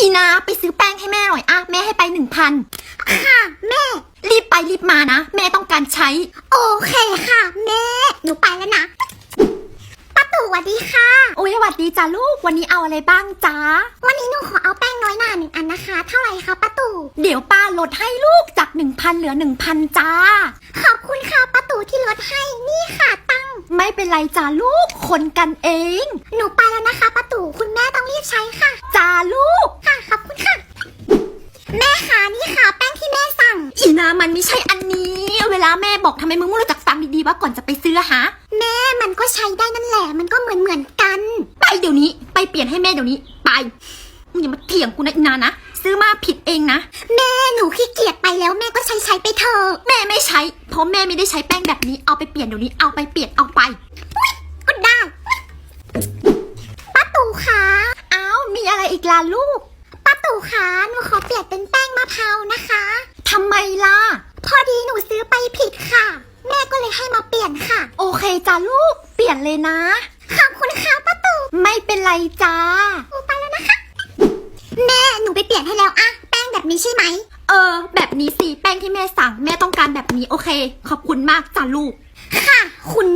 อีนาไปซื้อแป้งให้แม่หน่อยอะแม่ให้ไปหนึ่งพันค่ะแม่ รีบไปรีบมานะ แม่ต้องการใช้ โอเคค่ะ แม่ หนูไปแล้วนะป้าตู่สวัสดีค่ะ โอ้ยสวัสดีจ้าลูกวันนี้เอาอะไรบ้างจ้าวันนี้หนูขอเอาแป้งน้อยหนาหนึ่งอันนะคะ เท่าไหร่คะป้าตู่เดี๋ยวป้าลดให้ลูกจาก1,000เหลือ1,000จ้า ขอบคุณค่ะป้าตู่ที่ลดให้นี่ค่ะตังค์ไม่เป็นไรจ้าลูกคนกันเอง หนูไปแล้วนะคะป้าตู่คุณแม่ต้องรีบใช้ค่ะ จ้าลูก ค่ะขอบคุณค่ะ แม่คะนี่ค่ะแป้งที่แม่สั่ง อีนามันไม่ใช่อันนี้ เวลาแม่บอกทำไมมึงไม่รู้จักฟังดีๆว่าก่อนจะไปซื้อฮะ แม่มันก็ใช้ได้นั่นแหละ มันก็เหมือนเหมือนกัน ไปเดี๋ยวนี้ ไปเปลี่ยนให้แม่เดี๋ยวนี้ ไป มึงอย่ามาเถียงกูนะอีนานะ ซื้อมาผิดเองนะ แม่หนูขี้เกียจไปแล้วแม่ก็ใช้ใช้ไปเถอะแม่ไม่ใช้ เพราะแม่ไม่ได้ใช้แป้งแบบนี้ เอาไปเปลี่ยนเดี๋ยวนี้ เอาไปเปลี่ยน เอาไปก็ได้ป้าตู่คะอ้าวมีอะไรอีกล่ะลูกป้าตู่คะหนูขอเปลี่ยนเป็นแป้งมะพร้าวนะคะทำไมล่ะพอดีหนูซื้อ ไปผิดค่ะ แม่ก็เลยให้มาเปลี่ยนค่ะ โอเคจ้าลูก เปลี่ยนเลยนะ ขอบคุณค่ะป้าตู่ไม่เป็นไรจ้าหนูไปแล้วนะคะ แม่หนูไปเปลี่ยนให้แล้วอะแป้งแบบนี้ใช่ไหม เออ แบบนี้สิแป้งที่แม่สั่งแม่ต้องการแบบนี้โอเค ขอบคุณมากจ้าลูก ค่ะ คุณ